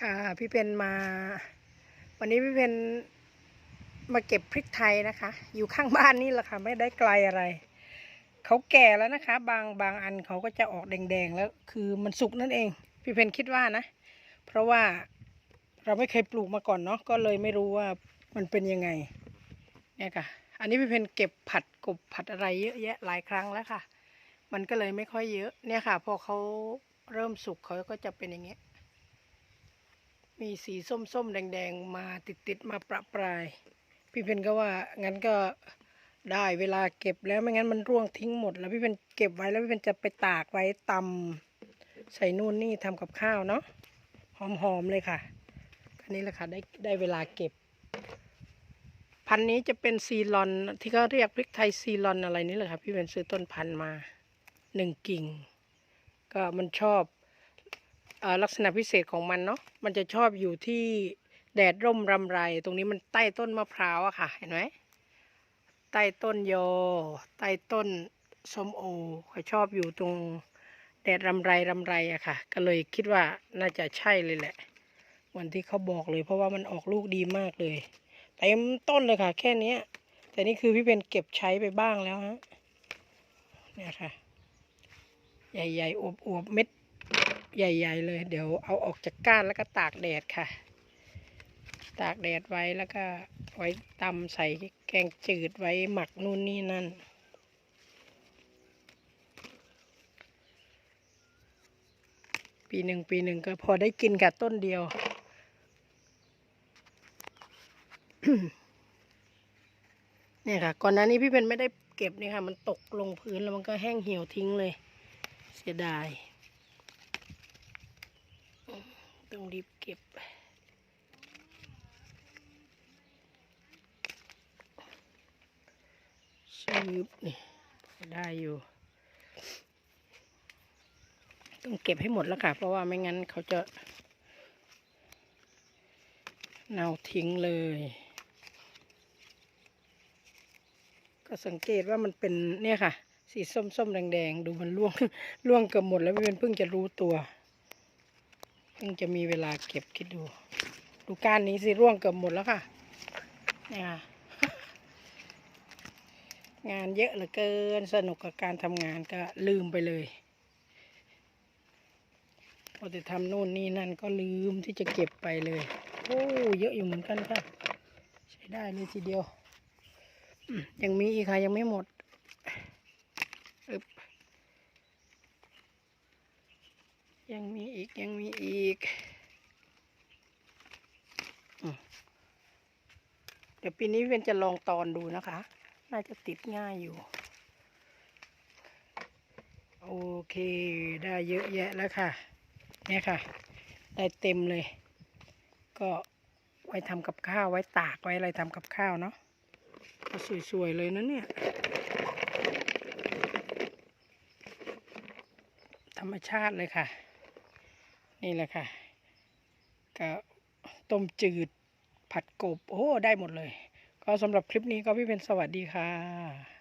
ค่ะพี่เพนมา วันนี้พี่เพนมาเก็บพริกไทยนะคะ อยู่ข้างบ้านนี่แหละค่ะ ไม่ได้ไกลอะไร เขาแก่แล้วนะคะ บางบางอันเขาก็จะออกแดงๆแล้ว คือมันสุกนั่นเอง พี่เพนคิดว่านะ เพราะว่าเราไม่เคยปลูกมาก่อนเนาะก็เลยไม่รู้ว่ามันเป็นยังไง เนี่ยค่ะ อันนี้พี่เพนเก็บผัดกบผัดอะไรเยอะแยะหลายครั้งแล้วค่ะ มันก็เลยไม่ค่อยเยอะ เนี่ยค่ะ พอเขาเริ่มสุกเขาก็จะเป็นอย่างเงี้ย มีสีส้มๆ แดงๆ มาติดๆ มาประปราย พี่เพนก็ว่างั้นก็ได้เวลาเก็บแล้วไม่งั้นมันร่วงทิ้งหมด แล้วพี่เพนเก็บไว้แล้วพี่เพนจะไปตากไว้ตำใส่นู่นนี่ทำกับข้าวเนาะหอมๆเลยค่ะอันนี้แหละค่ะได้ได้เวลาเก็บ พันนี้จะเป็นซีลอนที่เขาเรียกพริกไทยซีลอนอะไรนี่แหละค่ะพี่เพนซื้อต้นพันมาหนึ่งกิ่ง ก็มันชอบ ลักษณะพิเศษของมันเนาะมันจะชอบอยู่ที่แดดร่มรำไร ตรงนี้มันใต้ต้นมะพร้าวอะค่ะเห็นไหมใต้ต้นโยอใต้ต้นส้มโอเขาชอบอยู่ตรงแดดรำไรรำไรอะค่ะ ก็เลยคิดว่าน่าจะใช่เลยแหละเหมือนที่เขาบอกเลย เพราะว่ามันออกลูกดีมากเลยเต็มต้นเลยค่ะ แค่นี้แต่นี่คือพี่เป็นเก็บใช้ไปบ้างแล้วฮะเนี่ยค่ะ ใหญ่ๆอวบๆเม็ด ใหญ่ ๆ เลย เดี๋ยวเอาออกจากก้านแล้วก็ตากแดดค่ะ ตากแดดไว้แล้วก็ไว้ตำใส่แกงจืดไว้หมักนู่นนี่นั่นปีหนึ่งปีหนึ่งก็พอได้กินกับต้นเดียว เนี่ยค่ะ ก่อนหน้านี้พี่เพนไม่ได้เก็บนี่ค่ะ มันตกลงพื้นแล้วมันก็แห้งเหี่ยวทิ้งเลย เสียดาย ต้องรีบเก็บชืบนี่ได้อยู่ ต้องเก็บให้หมดแล้วค่ะ เพราะว่าไม่งั้นเขาจะเน่าทิ้งเลย ก็สังเกตว่ามันเป็นเนี่ยค่ะ สีส้มๆ แดง ๆ ดูมันร่วงร่วงเกือบหมดแล้วพี่เป็นเพิ่งจะรู้ตัว เพิ่งจะมีเวลาเก็บคิดดู ดูก้านนี้สิร่วงเกือบหมดแล้วค่ะเนี่ยค่ะ งานเยอะเหลือเกินสนุกกับการทำงานก็ลืมไปเลยพอจะทำโน่นนี่นั่นก็ลืมที่จะเก็บไปเลย โอ้เยอะอยู่เหมือนกันค่ะ ใช้ได้เลยทีเดียวยังมีอีกค่ะยังไม่หมดอึบ ยังมีอีกยังมีอีกเดี๋ยวปีนี้เวนจะลองตอนดูนะคะ น่าจะติดง่ายอยู่ โอเค ได้เยอะแยะแล้วค่ะ เนี่ยค่ะ ได้เต็มเลย ก็ไว้ทำกับข้าวไว้ตากไว้อะไรทำกับข้าวเนาะก็สวย ๆ เลยนะเนี่ย ธรรมชาติเลยค่ะ นี่แหละค่ะก็ต้มจืดผัดกบ โอ้ ได้หมดเลย ก็สำหรับคลิปนี้ก็พี่เป็นสวัสดีค่ะ